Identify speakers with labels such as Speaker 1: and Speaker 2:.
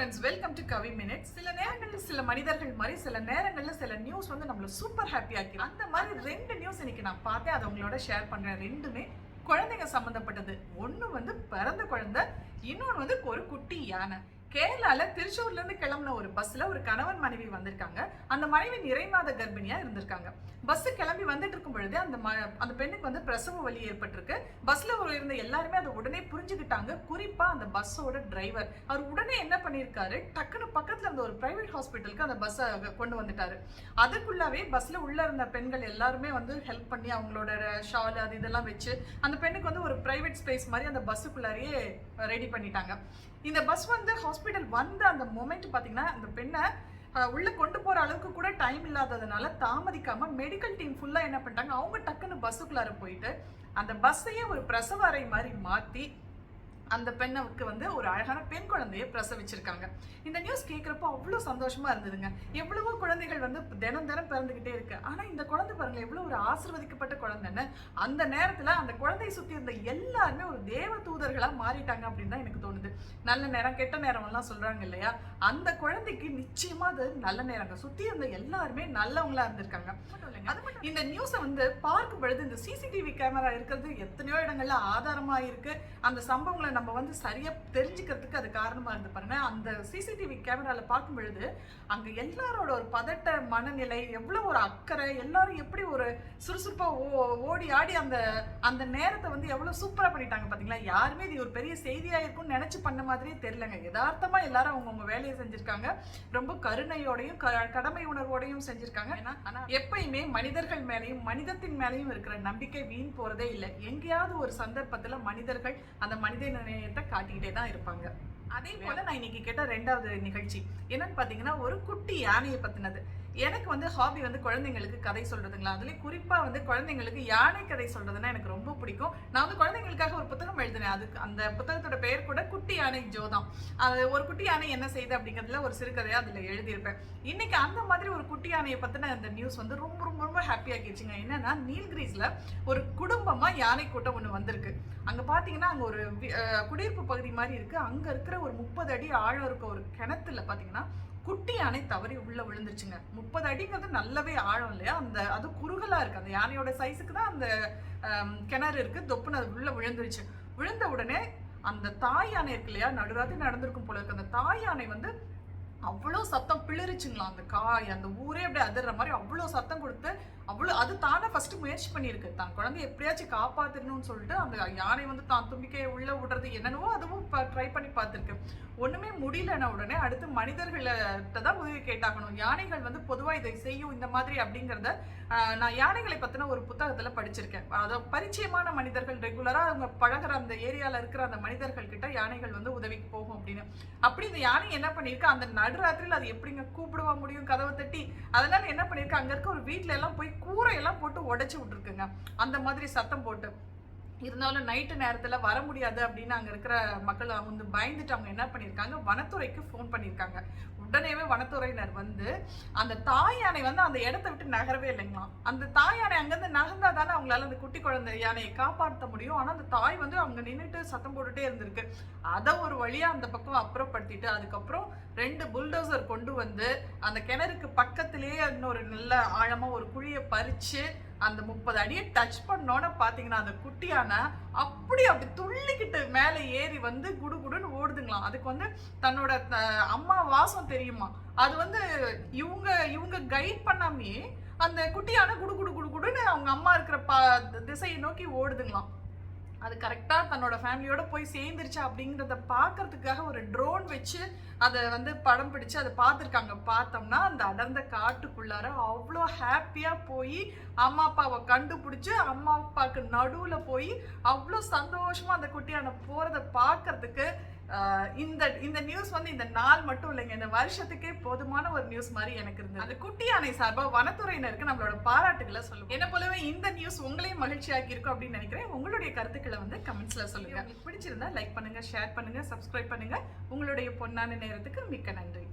Speaker 1: Friends welcome to Kavi minute சில நேரங்களில் சில மனிதர்கள் மாதிரி சில நேரங்களில் சில நியூஸ் வந்து நம்மள சூப்பர் ஹாப்பி ஆக்கி அந்த மாதிரி ரெண்டு நியூஸ் இன்னைக்கு நான் பார்த்தேன். அதை உங்களோட ஷேர் பண்றேன். ரெண்டுமே குழந்தைங்க சம்மந்தப்பட்டது ஒன்று வந்து பிறந்த குழந்தை இன்னொன்று வந்து ஒரு குட்டி யானை. கேரளால திருச்சூர்ல இருந்து கிளம்புன ஒரு பஸ்ல ஒரு கணவன் மனைவி வந்திருக்காங்க. அந்த மனைவி நிறைமாத கர்ப்பிணியா இருந்திருக்காங்க. பஸ் கிளம்பி வந்துட்டு இருக்கும் பொழுது அந்த ம- அந்த பெண்ணுக்கு வந்து பிரசவ வலி ஏற்பட்டிருக்கு. பஸ்ல ஒரு இருந்த எல்லாருமே அதை உடனே புரிஞ்சுக்கிட்டாங்க. குறிப்பா அந்த பஸ்ஸோட டிரைவர் அவர் உடனே என்ன பண்ணியிருக்காரு? டக்குன்னு பக்கத்துல இருந்த ஒரு பிரைவேட் ஹாஸ்பிட்டலுக்கு அந்த பஸ்ஸை கொண்டு வந்துட்டாரு. அதுக்குள்ளாவே பஸ்ல உள்ள இருந்த பெண்கள் எல்லாருமே வந்து ஹெல்ப் பண்ணி அவங்களோட ஷால் அது இதெல்லாம் வச்சு அந்த பெண்ணுக்கு வந்து ஒரு பிரைவேட் ஸ்பேஸ் மாதிரி அந்த பஸ்ஸுக்குள்ளாரையே ரெடி பண்ணிட்டாங்க. இந்த பஸ் வந்து ஹாஸ்பிட்டல் வந்த அந்த மொமெண்ட் பார்த்தீங்கன்னா அந்த பெண்ணை உள்ளே கொண்டு போற அளவுக்கு கூட டைம் இல்லாததுனால தாமதிக்காம மெடிக்கல் டீம் ஃபுல்லா என்ன பண்ணிட்டாங்க அவங்க டக்குன்னு பஸ்ஸுக்குள்ளார போயிட்டு அந்த பஸ்ஸையே ஒரு பிரசவ அறை மாதிரி மாத்தி அந்த பெண்ணுக்கு வந்து ஒரு அழகான பெண் குழந்தையை பிரசவிச்சிருக்காங்க. இந்த நியூஸ் கேட்குறப்போ அவ்வளோ சந்தோஷமா இருந்ததுங்க. எவ்வளவோ குழந்தைகள் வந்து தினம் தினம் பிறந்துகிட்டே இருக்கு. ஆனா இந்த குழந்தை பாருங்க எவ்வளவு ஒரு ஆசிர்வதிக்கப்பட்ட குழந்தைன்னு அந்த நேரத்துல அந்த குழந்தையை சுத்தி இருந்த எல்லாருமே ஒரு தேவ தூதர்களா மாறிட்டாங்க அப்படின்னு தான் எனக்கு தோணுது. நல்ல நேரம் கெட்ட நேரம் எல்லாம் சொல்றாங்க இல்லையா? அந்த குழந்தைக்கு நிச்சயமா அது நல்ல நேரங்க. சுத்தி இருந்த எல்லாருமே நல்லவங்களா இருந்திருக்காங்க. அது இந்த நியூஸை வந்து பார்க்கும் பொழுது இந்த சிசிடிவி கேமரா இருக்கிறது எத்தனையோ இடங்கள்ல ஆதாரமா இருக்கு. அந்த சம்பவங்களை நம்ம வந்து சரியா தெரிஞ்சுக்கிறதுக்கு அது காரணமா இருந்து பாருங்க. அந்த சிசிடிவி கேமரால பார்க்கும் பொழுது அங்க எல்லாரோட ஒரு பதட்ட மனநிலை எவ்வளவு ஒரு அக்கறை எல்லாரும் எப்படி ஒரு சுறுசுறுப்பா ஓ- ஓடி ஆடி அந்த அந்த நேரத்தை வந்து எவ்வளவு சூப்பரா பண்ணிட்டாங்க பாத்தீங்களா? யாருமே இது ஒரு பெரிய செய்தியா இருக்கும்னு நினைச்சு பண்ண மாதிரியே தெரியலங்க. யதார்த்தமா எல்லாரும் அவங்கவுங்க வேலையை செஞ்சிருக்காங்க. ரொம்ப கருணையோடையும் க- கடமை உணர்வோடையும் செஞ்சிருக்காங்க. ஏன்னா ஆனால் எப்பயுமே மனிதர்கள் மேலேயும் மனிதத்தின் மேலேயும் இருக்கிற நம்பிக்கை வீண் போறதே இல்லை. எங்கேயாவது ஒரு சந்தர்ப்பத்துல மனிதர்கள் அந்த மனித நிலையத்தை காட்டிக்கிட்டே தான் இருப்பாங்க. அதே போல நான் இன்னைக்கு கேட்ட ரெண்டாவது நிகழ்ச்சி. என்னன்னு பாத்தீங்கன்னா ஒரு குட்டி யானையை பத்தினது. எனக்கு வந்து ஹாபி வந்து குழந்தைங்களுக்கு கதை சொல்றதுங்களா? அதுலயும் குறிப்பா வந்து குழந்தைங்களுக்கு யானை கதை சொல்றதுன்னா எனக்கு ரொம்ப பிடிக்கும். நான் வந்து குழந்தைங்களுக்காக ஒரு புத்தகம் எழுதினேன். அதுக்கு அந்த புத்தகத்தோட பெயர் கூட குட்டி யானை ஜோதான் அது ஒரு குட்டி யானை என்ன செய்யுது அப்படிங்கிறதுல ஒரு சிறுகதையா அதுல எழுதியிருப்பேன். இன்னைக்கு அந்த மாதிரி ஒரு குட்டி யானையை பத்தின அந்த நியூஸ் வந்து ரொம்ப ரொம்ப ரொம்ப ஹாப்பியாக்கிடுச்சுங்க என்னன்னா நீல்கிரீஸ்ல ஒரு குடும்பமா யானை கூட்டம் ஒண்ணு வந்திருக்கு. அங்க பாத்தீங்கன்னா அங்க ஒரு குடியிருப்பு பகுதி மாதிரி இருக்கு. அங்க இருக்கிற ஒரு முப்பது அடி ஆழம் இருக்க ஒரு கிணத்துல பாத்தீங்கன்னா குட்டி யானை தவறி உள்ள விழுந்துருச்சுங்க. முப்பது அடிங்கிறது நல்லாவே ஆழம் இல்லையா? அந்த அது குறுகலா இருக்கு. அந்த யானையோட சைஸுக்கு தான் அந்த கிணறு இருக்கு. தொப்புன்னு அது உள்ள விழுந்துருச்சு. விழுந்த உடனே அந்த தாய் யானை இருக்கு இல்லையா? நடுராத்தி நடந்திருக்கும் போல இருக்கு. அந்த தாய் யானை வந்து அவ்வளோ சத்தம் பிளிருச்சுங்களா அந்த காய் அந்த ஊரே அப்படியே அதிர்ற மாதிரி அவ்வளோ சத்தம் கொடுத்து அது அது தானே ஃபர்ஸ்ட் முயற்சி பண்ணியிருக்கு. தான் குழந்தை எப்படியாச்சும் காப்பாத்திரணும்னு சொல்லிட்டு அந்த யானை வந்து தான் தும்பிக்கையை உள்ள விடுறது என்னென்னவோ அதுவும் ட்ரை பண்ணி பார்த்துருக்கு. ஒண்ணுமே முடியலன்னா உடனே அடுத்து மனிதர்கள்ட்ட தான் உதவி கேட்டாகணும். யானைகள் வந்து பொதுவா இதை செய்யும் இந்த மாதிரி அப்படிங்கிறத நான் யானைகளை பத்தின ஒரு புத்தகத்துல படிச்சிருக்கேன். அதை பரிச்சயமான மனிதர்கள் ரெகுலரா அவங்க பழகுற அந்த ஏரியால இருக்கிற அந்த மனிதர்கள் கிட்ட யானைகள் வந்து உதவிக்கு போகும் அப்படின்னு. அப்படி இந்த யானை என்ன பண்ணிருக்கு அந்த நடுராத்திரியில் அது எப்படிங்க கூப்பிடுவா முடியும்? கதவை தட்டி. அதனால என்ன பண்ணிருக்கு அங்க இருக்க ஒரு வீட்ல எல்லாம் போய் கூரையெல்லாம் போட்டு உடைச்சு விட்டுருக்குங்க. அந்த மாதிரி சத்தம் போட்டு இருந்தாலும் நைட்டு நேரத்தில் வர முடியாது அப்படின்னு அங்கே இருக்கிற மக்கள் வந்து பயந்துட்டு அவங்க என்ன பண்ணியிருக்காங்க வனத்துறைக்கு ஃபோன் பண்ணியிருக்காங்க உடனேவே வனத்துறையினர் வந்து அந்த தாய் யானை வந்து அந்த இடத்த விட்டு நகரவே இல்லைங்களாம். அந்த தாய் யானை அங்கேருந்து நகர்ந்தா தானே அவங்களால அந்த குட்டி குழந்தை யானையை காப்பாற்ற முடியும். ஆனால் அந்த தாய் வந்து அவங்க நின்றுட்டு சத்தம் போட்டுட்டே இருந்திருக்கு. அதை ஒரு வழியாக அந்த பக்கம் அப்புறப்படுத்திட்டு அதுக்கப்புறம் ரெண்டு புல்டோசர் கொண்டு வந்து அந்த கிணறுக்கு பக்கத்திலேயே இன்னொரு நல்ல ஆழமாக ஒரு குழியை பறித்து அந்த முப்பது அடியை டச் பண்ணோன்னு பார்த்தீங்கன்னா அந்த குட்டியான அப்படி அப்படி துள்ளிக்கிட்டு மேலே ஏறி வந்து குடு குடுன்னு ஓடுதுங்களாம் அதுக்கு வந்து தன்னோட அம்மா வாசம் தெரியுமா? அது வந்து இவங்க இவங்க கைட் பண்ணாமே அந்த குட்டியான குடு குடு குடு குடுன்னு அவங்க அம்மா இருக்கிற ப திசையை நோக்கி ஓடுதுங்களாம். அது கரெக்டாக தன்னோட ஃபேமிலியோட போய் சேர்ந்துருச்சா அப்படிங்கிறத பார்க்கறதுக்காக ஒரு ட்ரோன் வச்சு அதை வந்து படம் பிடிச்சு அதை பார்த்துருக்காங்க. பார்த்தோம்னா அந்த அடர்ந்த காட்டுக்குள்ளார அவ்வளோ ஹாப்பியாக போய் அம்மா அப்பாவை கண்டுபிடிச்சி அம்மா அப்பாவுக்கு நடுவில் போய் அவ்வளோ சந்தோஷமாக அந்த குட்டியான போகிறத பார்க்கறதுக்கு இந்த இந்த நியூஸ் வந்து இந்த நாள் மட்டும் இல்லைங்க இந்த வருஷத்துக்கே போதுமான ஒரு நியூஸ் மாதிரி எனக்கு இருந்தது. அந்த குட்டி யானை சார்பா வனத்துறையினருக்கு நம்மளோட பாராட்டுகளை சொல்லுவோம். என்ன போலவே இந்த நியூஸ் உங்களையும் மகிழ்ச்சியாக்கி இருக்கும் அப்படின்னு நினைக்கிறேன். உங்களுடைய கருத்துக்களை வந்து கமெண்ட்ஸ்ல சொல்லுங்க. உங்களுக்கு பிடிச்சிருந்தா லைக் பண்ணுங்க ஷேர் பண்ணுங்க சப்ஸ்கிரைப் பண்ணுங்க. உங்களுடைய பொன்னான நேரத்துக்கு மிக்க நன்றி.